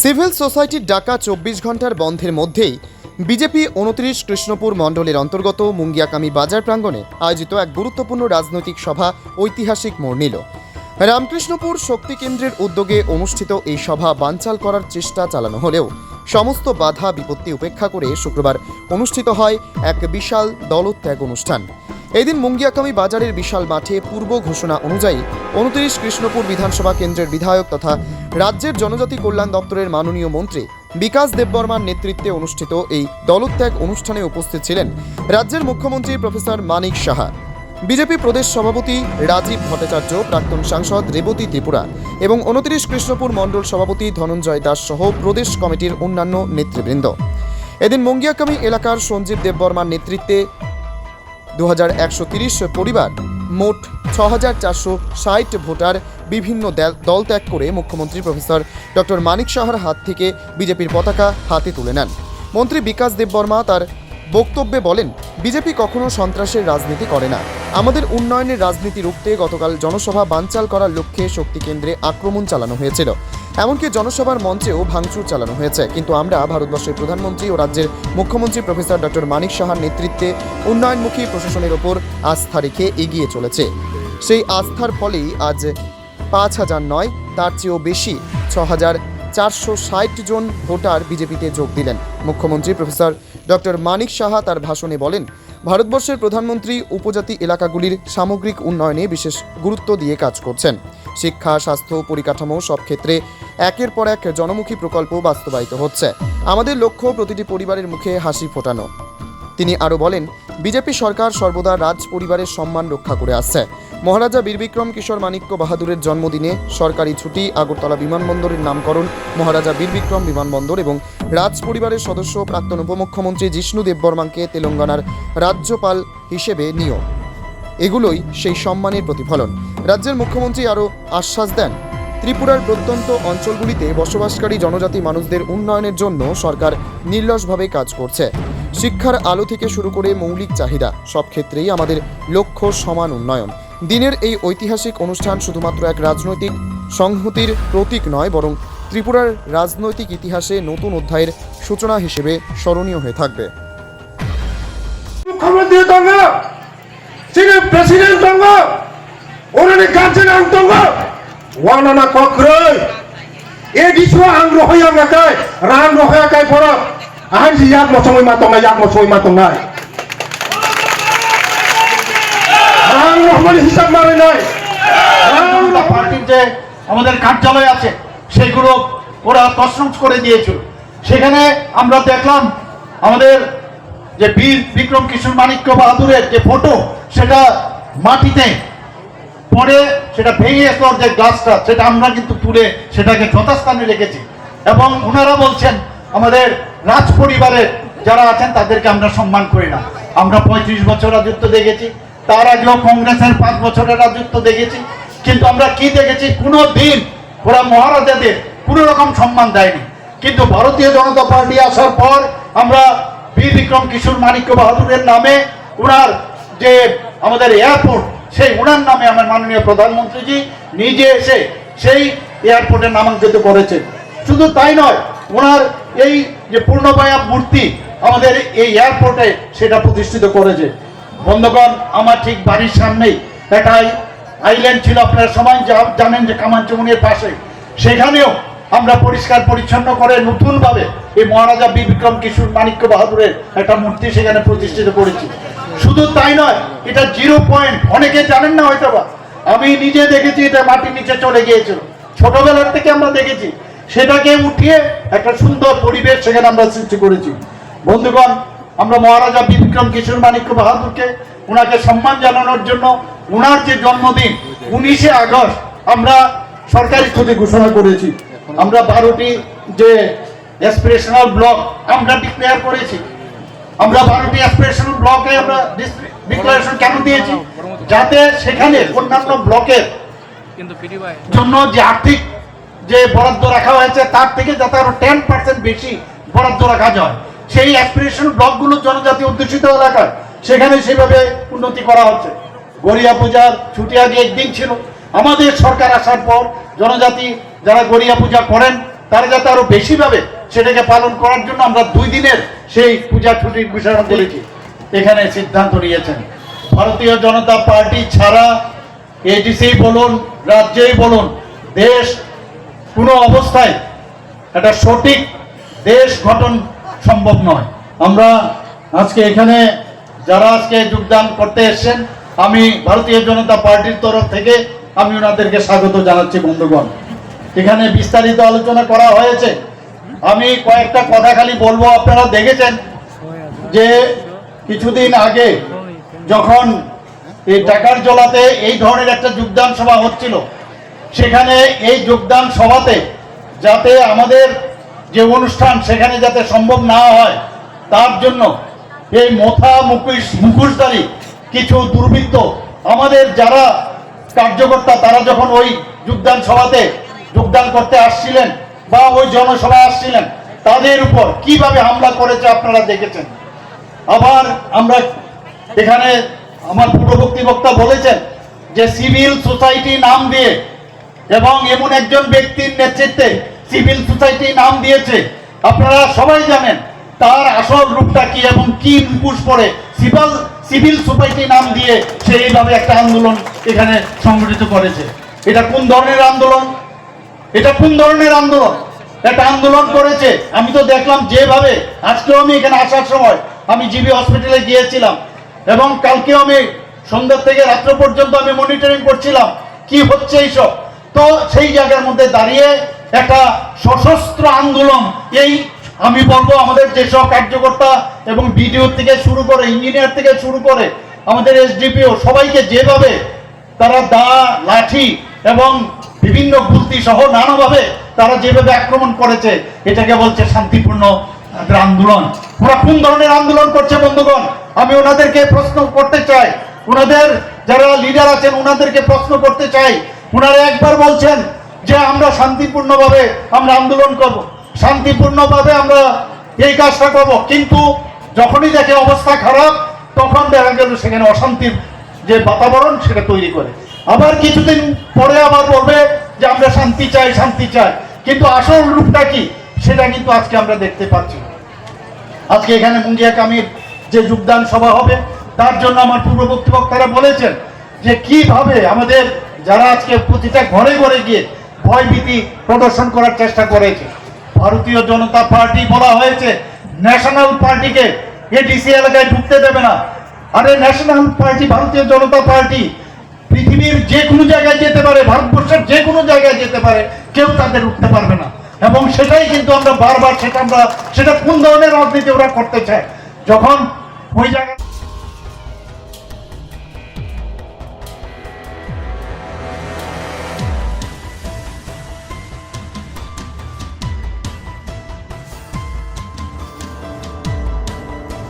Civil সোসাইটির ডাকা চব্বিশ ঘণ্টার বন্ধের মধ্যেই বিজেপি উনত্রিশ কৃষ্ণপুর মণ্ডলের অন্তর্গত মুঙ্গিয়াকামী বাজার প্রাঙ্গণে আয়োজিত এক গুরুত্বপূর্ণ রাজনৈতিক সভা ঐতিহাসিক মোড় নিল। রামকৃষ্ণপুর শক্তি কেন্দ্রের উদ্যোগে অনুষ্ঠিত এই সভা বানচাল করার চেষ্টা চালানো হলেও সমস্ত বাধা বিপত্তি উপেক্ষা করে শুক্রবার অনুষ্ঠিত হয় এক বিশাল দলত্যাগ অনুষ্ঠান। এদিন মুঙ্গিয়াকামী বাজারের বিশাল মাঠে পূর্ব ঘোষণা অনুযায়ী উনত্রিশ কৃষ্ণপুর বিধানসভা কেন্দ্রের বিধায়ক তথা রাজ্যের জনজাতি কল্যাণ দপ্তরের মাননীয় মন্ত্রী বিকাশ দেববর্মার নেতৃত্বে অনুষ্ঠিত এই দলত্যাগ অনুষ্ঠানে উপস্থিত ছিলেন রাজ্যের মুখ্যমন্ত্রী প্রফেসর মানিক সাহা। বিজেপি প্রদেশ সভাপতি রাজীব ভট্টাচার্য, প্রাক্তন সাংসদ রেবতী ত্রিপুরা এবং উনত্রিশ কৃষ্ণপুর মণ্ডল সভাপতি ধনঞ্জয় দাস সহ প্রদেশ কমিটির অন্যান্য নেতৃবৃন্দ। এদিন মুঙ্গিয়াকামী এলাকার সঞ্জীব দেববর্মার নেতৃত্বে দু পরিবার মোট ছ চারশো ভোটার বিভিন্ন দল ত্যাগ করে মুখ্যমন্ত্রী প্রফেসর ডক্টর মানিক সাহার হাত থেকে বিজেপির পতাকা হাতে তুলে নেন। মন্ত্রী বিকাশ দেববর্মা তার বক্তব্যে বলেন, বিজেপি কখনো সন্ত্রাসের রাজনীতি করে না। আমাদের উন্নয়নের রাজনীতি রুখতে গতকাল জনসভা বানচাল করার লক্ষ্যে শক্তি কেন্দ্রে আক্রমণ চালানো হয়েছিল। এমনকি জনসভার মঞ্চেও ভাঙচুর চালানো হয়েছে। কিন্তু আমরা, ভারতবর্ষের প্রধানমন্ত্রী ও রাজ্যের মুখ্যমন্ত্রী প্রফেসর ডক্টর মানিক সাহার নেতৃত্বে উন্নয়নমুখী প্রশাসনের ওপর আস্থা রেখে এগিয়ে চলেছে। সেই আস্থার ফলেই আজ পাঁচ হাজার নয়, তার চেয়েও বেশি ছ হাজার চারশো ষাট জন ভোটার বিজেপিতে যোগ দিলেন। মুখ্যমন্ত্রী প্রফেসর ডক্টর মানিক সাহা তার ভাষণে বলেন, ভারতবর্ষের প্রধানমন্ত্রী উপজাতি এলাকাগুলির সামগ্রিক উন্নয়নে বিশেষ গুরুত্ব দিয়ে কাজ করছেন। শিক্ষা, স্বাস্থ্য, পরিকাঠামো সব ক্ষেত্রে একের পর এক জনমুখী প্রকল্প বাস্তবায়িত হচ্ছে। আমাদের লক্ষ্য প্রতিটি পরিবারের মুখে হাসি ফোটানো। তিনি আরও বলেন, বিজেপি সরকার সর্বদা রাজ পরিবারের সম্মান রক্ষা করে আসছে। মহারাজা বীরবিক্রম কিশোর মাণিক্য বাহাদুরের জন্মদিনে সরকারি ছুটি, আগরতলা বিমানবন্দরের নামকরণ, মহারাজা বীরবিক্রম বিমানবন্দর এবং রাজ পরিবারের সদস্য প্রাক্তন উপমুখ্যমন্ত্রী জিষ্ণু দেববর্মাকে তেলেঙ্গানার রাজ্যপাল হিসেবে নিয়োগ। এগুলোই সেই সম্মানের প্রতিফলন। রাজ্যের মুখ্যমন্ত্রী আরও আশ্বাস দেন, ত্রিপুরার প্রত্যন্ত অঞ্চলগুলিতে বসবাসকারী জনজাতি মানুষদের উন্নয়নের জন্য সরকার নির্লসভাবে কাজ করছে। শিক্ষার আলো থেকে শুরু করে মৌলিক চাহিদা, সব ক্ষেত্রেই আমাদের লক্ষ্য সমান উন্নয়ন। দিনের এই ঐতিহাসিক অনুষ্ঠান শুধুমাত্র এক রাজনৈতিক সংহতির প্রতীক নয়, বরং ত্রিপুরার রাজনৈতিক ইতিহাসে নতুন অধ্যায়ের সূচনা হিসেবে স্মরণীয় হয়ে থাকবে। মুখ্যমন্ত্রী গার্জেন এ আং রাং দঙ্গাই রাং রহমান হিসাব মারে নাই। পার্টির যে আমাদের কার্যালয় আছে, সেগুলো ওরা তছনছ করে দিয়েছিল। সেখানে আমরা দেখলাম আমাদের যে বীর বিক্রম কিশোর মাণিক্য বাহাদুরের যে ফটো সেটা মাটিতে পরে সেটা ভেঙে আসলো যে গ্লাসটা সেটা আমরা কিন্তু তুলে সেটাকে যথাস্থানে রেখেছি। এবং ওনারা বলছেন, আমাদের রাজ পরিবারের যারা আছেন, তাদেরকে আমরা সম্মান করি না। আমরা পঁয়ত্রিশ বছর রাজত্ব দেখেছি। তার আগেও কংগ্রেসের পাঁচ বছরের রাজত্ব দেখেছি। কিন্তু আমরা কি দেখেছি? কোনো দিন ওরা মহারাজাদের কোনো রকম সম্মান দেয়নি। কিন্তু ভারতীয় জনতা পার্টি আসার পর আমরা বীর বিক্রম কিশোর মাণিক্য বাহাদুরের নামে ওনার যে আমাদের এয়ারপোর্ট, সেই উনার নামে আমার মাননীয় প্রধানমন্ত্রীজি নিজে এসে সেই এয়ারপোর্টে নামাঙ্কিত করেছে শুধু তাই নয় ওনার এই যে পূর্ণবায়া মূর্তি আমাদের এই এয়ারপোর্টে সেটা প্রতিষ্ঠিত করেছে। বন্ধুগণ, আমার ঠিক বাড়ির সামনেই একটা আইল্যান্ড ছিল। আপনারা সবাই জানেন যে কামানচমুনির পাশে। সেখানেও আমরা পরিষ্কার পরিচ্ছন্ন করে নতুনভাবে এই মহারাজা বিক্রম কিশোর মাণিক্য বাহাদুরের একটা মূর্তি সেখানে প্রতিষ্ঠিত করেছি। শুধু তাই নয়, এটা জিরো পয়েন্ট। অনেকে জানেন না হয়তো বা আমি নিজে দেখেছি, এটা মাটির নিচে চলে গিয়েছিল। ছোটবেলার থেকে আমরা দেখেছি। সেটাকে উঠিয়ে একটা সুন্দর পরিবেশ সেখানে আমরা সৃষ্টি করেছি। বন্ধুগণ আমরা মহারাজা বিক্রম কিশোর মাণিক্য বাহাদুরকে ওনাকে সম্মান জানানোর জন্য ওনার যে জন্মদিন, উনিশে আগস্ট আমরা সরকারি ছুটি ঘোষণা করেছি। আমরা বারোটি যে অ্যাসপিরেশনাল ব্লক আমরা ডিক্লেয়ার করেছি। আমরা বারোটি অ্যাসপিরেশনাল ব্লকে আমরা ডিক্লারেশন কেন দিয়েছি? যাতে সেখানে অন্যান্য ব্লকের জন্য যে আর্থিক যে বরাদ্দ রাখা হয়েছে, তার থেকে যাতে আরও টেন পার্সেন্ট বেশি বরাদ্দ রাখা যায়। সেই অ্যাসপিরেশন ব্লকগুলো জনজাতি অধ্যুষিত এলাকায় সেখানে সেভাবে উন্নতি করা হচ্ছে। গড়িয়া পূজার ছুটি আগে একদিন ছিল। আমাদের সরকার আসার পর জনজাতি যারা গড়িয়া পূজা করেন, তারা যাতে আরও বেশি ভাবে সেটাকে পালন করার জন্য আমরা দুই দিনের সেই পূজা ছুটির ঘোষণা করেছি এখানে সিদ্ধান্ত নিয়েছেন। ভারতীয় জনতা পার্টি ছাড়া এডিসি বলুন, রাজ্যেই বলুন, দেশ কোনো অবস্থায় একটা সঠিক দেশ গঠন সম্ভব নয়। আমরা আজকে এখানে যারা আজকে যোগদান করতে এসছেন, আমি ভারতীয় জনতা পার্টির তরফ থেকে আমি ওনাদেরকে স্বাগত জানাচ্ছি, বন্ধুগণ। এখানে বিস্তারিত আলোচনা করা হয়েছে। আমি কয়েকটা কথা খালি বলব, আপনারা দেখেছেন যে কিছুদিন আগে যখন এই টাকার জলাতে এই ধরনের একটা যোগদান সভা হচ্ছিল, সেখানে এই যোগদান সভাতে যাতে আমাদের যে অনুষ্ঠান সেখানে যাতে সম্ভব না হয়, তার জন্য এই মোথা মুখোশ মুখোশধারী কিছু দুর্বৃত্ত আমাদের যারা কার্যকর্তা, তারা যখন ওই যোগদান সভাতে যোগদান করতে আসছিলেন বা ওই জনসভায় আসছিলেন, তাদের উপর কীভাবে হামলা করেছে আপনারা দেখেছেন? আবার আমরা এখানে আমার পূর্ববর্তী বক্তা বলেছেন যে সিভিল সোসাইটি নাম দিয়ে এবং এমন একজন ব্যক্তির নেতৃত্বে সিভিল সোসাইটি নাম দিয়েছে। আপনারা সবাই জানেন তার আসল রূপটা কি এবং কি মুখোশ পরে সিভিল সিভিল সোসাইটি নাম দিয়ে সে এইভাবে একটা আন্দোলন এখানে সংগঠিত করেছে। এটা কোন ধরনের আন্দোলন? এটা কোন ধরনের আন্দোলন? একটা আন্দোলন করেছে। আমি তো দেখলাম যেভাবে, আজকেও আমি এখানে আসার সময় আমি জিবি হসপিটালে গিয়েছিলাম এবং কালকেও আমি সন্ধ্যা থেকে রাত্র পর্যন্ত আমি মনিটরিং করছিলাম, কি হচ্ছে এইসব? তো সেই জায়গার মধ্যে দাঁড়িয়ে একটা সশস্ত্র আন্দোলন। এই আমি বলব আমাদের যেসব কার্যকর্তা এবং বিডিও থেকে শুরু করে ইঞ্জিনিয়ার থেকে শুরু করে আমাদের এসডিপিও সবাইকে যেভাবে তারা দা, লাঠি এবং বিভিন্ন গুলতি সহ নানাভাবে তারা যেভাবে আক্রমণ করেছে এটাকে বলছে শান্তিপূর্ণ আন্দোলন। ওরা কোন ধরনের আন্দোলন করছে বন্ধুগণ? আমি ওনাদেরকে প্রশ্ন করতে চাই। ওনাদের যারা লিডার আছেন, ওনাদেরকে প্রশ্ন করতে চাই। ওনারা একবার বলছেন যে আমরা শান্তিপূর্ণভাবে আমরা আন্দোলন করব, শান্তিপূর্ণভাবে আমরা এই কাজটা করব। কিন্তু যখনই দেখে অবস্থা খারাপ, তখন দেখা গেল সেখানে অশান্তির যে বাতাবরণ সেটা তৈরি করে। আবার কিছুদিন পরে আবার বলবে যে আমরা শান্তি চাই শান্তি চাই। কিন্তু আসল রূপটা কি, সেটা কিন্তু আজকে আমরা দেখতে পাচ্ছি আজকে এখানে মুঙ্গিয়া কামির যে যোগদান সভা হবে, তার জন্য আমার পূর্ববর্তী বক্তারা বলেছেন যে কীভাবে আমাদের যারা আজকে প্রতিটা ঘরে ঘরে গিয়ে ভয়ভীতি প্রদর্শন করার চেষ্টা করেছে। ভারতীয় জনতা পার্টি বলা হয়েছে, ন্যাশনাল পার্টিকে এডিসি এলাকায় ঢুকতে দেবে না। আরে ন্যাশনাল পার্টি, ভারতীয় জনতা পার্টি, পৃথিবীর যে কোনো জায়গায় যেতে পারে, ভারতবর্ষের যে কোনো জায়গায় যেতে পারে, কেউ তাদের উঠতে পারবে না। এবং সেটাই কিন্তু আমরা বারবার, সেটা আমরা, সেটা কোন ধরনের রাজনীতি ওরা করতে চায়? যখন ওই জায়গা